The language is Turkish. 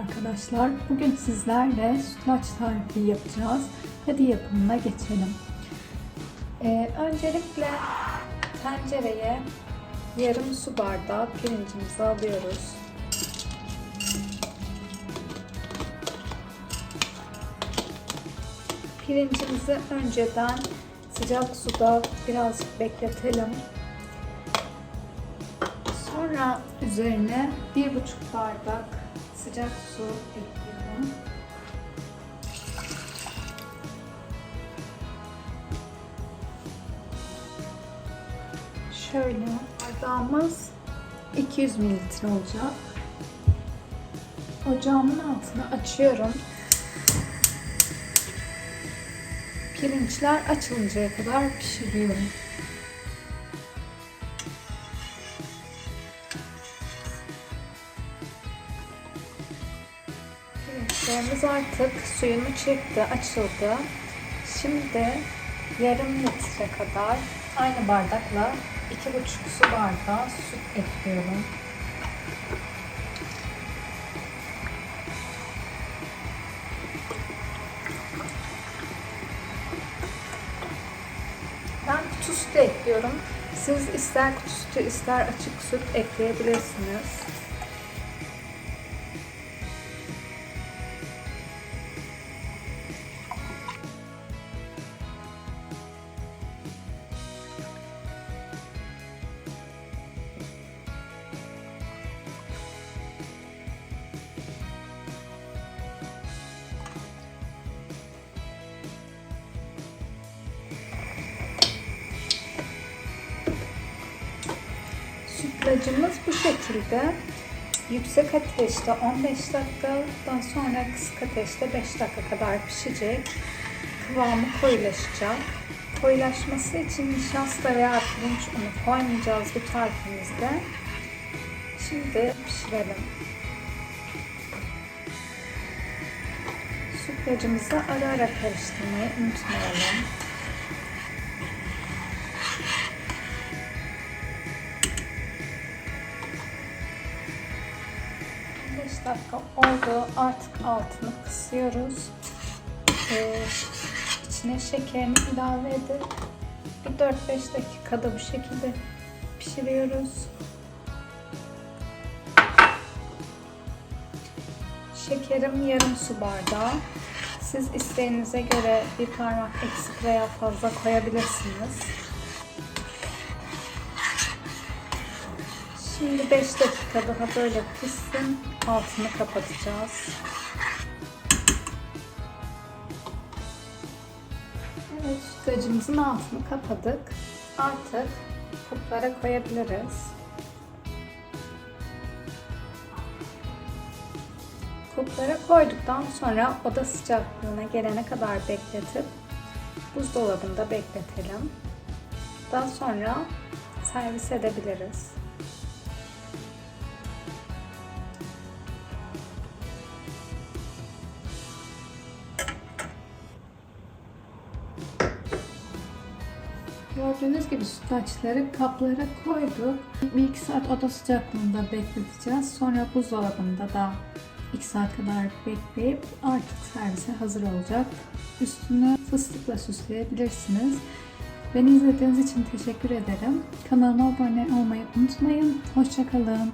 arkadaşlar. Bugün sizlerle sütlaç tarifi yapacağız. Hadi yapımına geçelim. Ee, öncelikle tencereye yarım su bardağı pirincimizi alıyoruz. Pirincimizi önceden sıcak suda biraz bekletelim. Sonra üzerine bir buçuk bardak sıcak su ekliyorum. Şöyle bardağımız 200 mililitre olacak. Ocağımın altını açıyorum. Pirinçler açılıncaya kadar pişiriyorum. Pirinçlerimiz artık suyunu çekti, açıldı. Şimdi yarım litre kadar aynı bardakla iki buçuk su bardağı süt ekliyorum. Ben kutu sütü ekliyorum. Siz ister kutu sütü ister açık süt ekleyebilirsiniz. Sütlacımız bu şekilde. Yüksek ateşte 15 dakikadan sonra kısık ateşte 5 dakika kadar pişecek. Kıvamı koyulaşacak. Koyulaşması için nişasta veya pirinç unu koymayacağız bu tarifimizde. Şimdi pişirelim. Sütlacımızı ara ara karıştırmayı unutmayalım. Dakika oldu. Artık altını kısıyoruz. Ee, içine şekerini ilave edip bir 4-5 dakikada bu şekilde pişiriyoruz. Şekerim yarım su bardağı. Siz isteğinize göre bir parmak eksik veya fazla koyabilirsiniz. Şimdi 5 dakika daha böyle pişsin. Altını kapatacağız. Evet, sütlacımızın altını kapadık. Artık kuplara koyabiliriz. Kuplara koyduktan sonra oda sıcaklığına gelene kadar bekletip buzdolabında bekletelim. Daha sonra servis edebiliriz. Gördüğünüz gibi sütlaçları kaplara koyduk. Bir iki saat oda sıcaklığında bekleteceğiz. Sonra buzdolabında da 2 saat kadar bekleyip artık servise hazır olacak. Üstünü fıstıkla süsleyebilirsiniz. Beni izlediğiniz için teşekkür ederim. Kanalıma abone olmayı unutmayın. Hoşçakalın.